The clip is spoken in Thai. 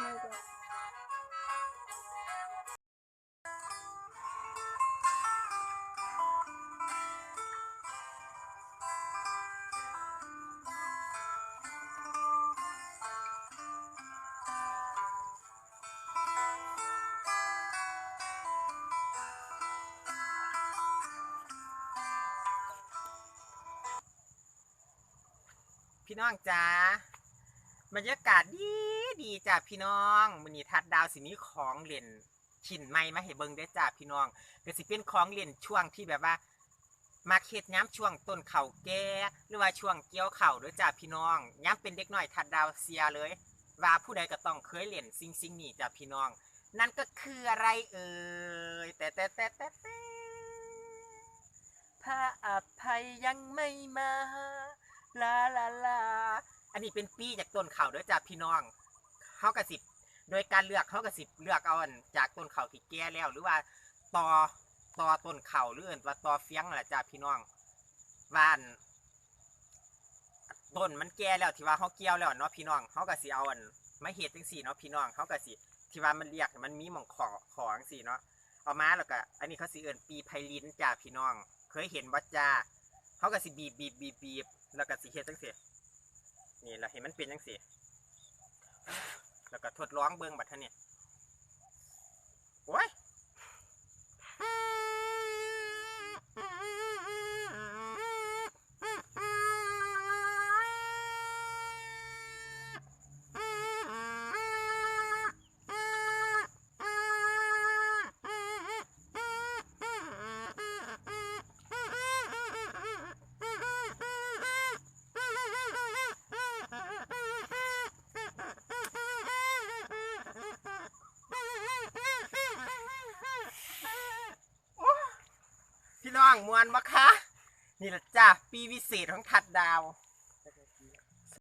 พี่น้องจ้า บรรยากาศดีดีจ้าพี่น้องมันนี้ทัดดาวสินี้ของเล่นชิ้นใหม่มาให้เบิ่งได้จ้าพี่น้องก็สิเป็นของเล่นช่วงที่แบบว่า มาเฮ็ดย้ำช่วงต้นเข่าแก่หรือว่าช่วงเกี่ยวเข่าด้วยจ้าพี่น้องย้ำเป็นเด็กน้อยทัดดาวเสียเลย ว่าผู้ใดก็ต้องเคยเล่นสิ่งสิ่งนี้จ้าพี่น้อง นั่นก็คืออะไรเอ่ยแต่แต่แต่แต่แต่พระอภัยยังไม่มาลาลาลา อันนี้เป็นปีจากต้นเขาด้วยจ้าพี่น้องเขากระสิบโดยการเลือกเขากระสิบเลือกเอาอันจากต้นเขาที่แก่แล้ว หรือว่าตอตอต้นเขาหรืออื่นว่าตอเฟียงแหละจ้าพี่น้องว่านต้นมันแก่แล้วที่ว่าเขาเกี่ยวแล้วเนาะพี่น้องเขากระสิเอาอันไม่เห็ดจังสี่เนาะพี่น้องเขากระสิที่ว่ามันเรียกมันมีหมองขอของสี่เนาะเอามาแล้วก็อันนี้เขาสิเอื่นปีไพลินจ้าพี่น้อง เคยเห็นวัดจาเขาก็สิบีบบีบบีบบีบแล้วก็สิเฮ็ดจังซี่ นี่เราเห็นมันเป็นยังสิแล้วก็ทดลองเบิ่งบัดท่านี่ องมวนบ่คะนี่แหละจ้าปีวิเศษของทัดดาว